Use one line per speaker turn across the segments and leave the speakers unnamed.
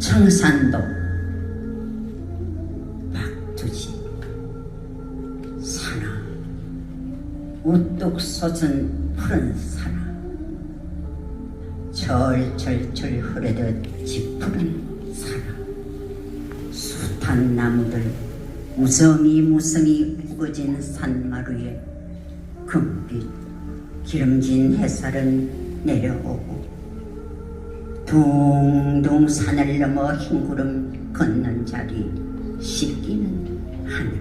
청산도. 박두지. 산하 우뚝 솟은 푸른 산하 절절절 흐르듯 짙푸른 산하 숱한 나무들 무성이 무성이 우거진 산마루에 금빛 기름진 햇살은 내려오고 둥둥 산을 넘어 흰구름 걷는 자리 씻기는 하늘.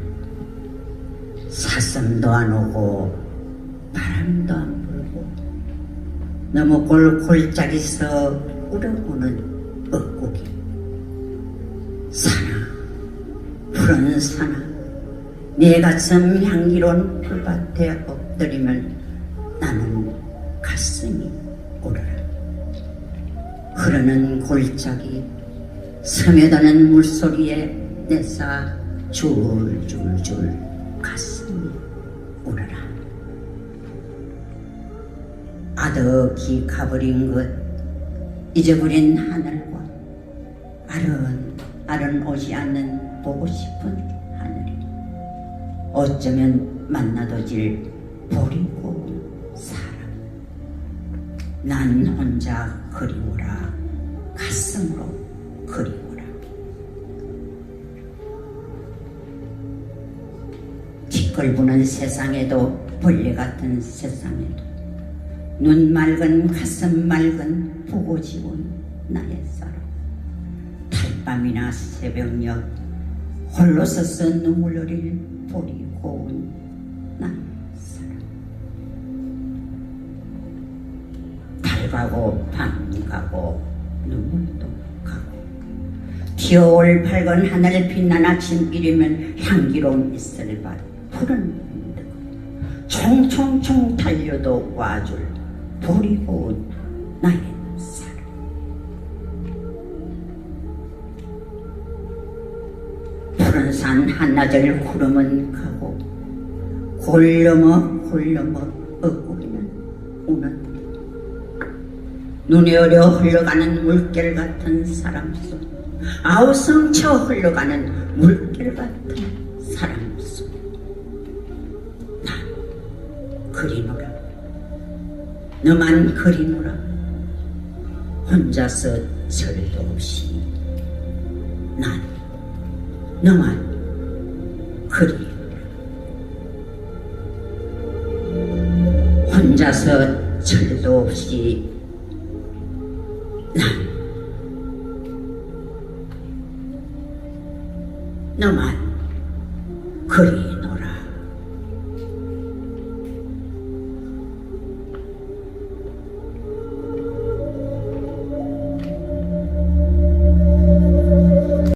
사슴도 안 오고 바람도 안 불고 너무 골골짜기서 우러보는 뻐꾸기. 사나 푸른 사나 내 가슴 향기로운 풀밭에 엎드리면 나는 가슴이 오르라 흐르는 골짜기 스며드는 물소리에 내사 줄줄줄 가슴이 오르라. 아득히 가버린 것 잊어버린 하늘과 아른 아른 오지 않는 보고 싶은 하늘이 어쩌면 만나도 질 버리고 사람 난 혼자 그리워라 가슴으로 그리워라. 티끌 부는 세상에도 벌레 같은 세상에도 눈 맑은 가슴 맑은 보고 지운 나의 사람 달밤이나 새벽녘 홀로 서서 눈물 흘릴 보리 고운 나의 사람 달 가고 밤 가고 눈물도 가고. 티어올 밝은 하늘 빛난 아침 이르면 향기로운 이슬밭 푸른 흔들 총총총 달려도 와줄 보리 고운 나의 사람 푸른 산 한나절 구름은 가고. 골 넘어 골 넘어 엇구기는 우는 눈에 어려 흘러가는 물결 같은 사람 속 아우성쳐 흘러가는 물결 같은 사람 속난 그리노라. 너만 그리노라. 혼자서 절도 없이 난 너만 그리노라. 혼자서 절도 없이 난 너만 그리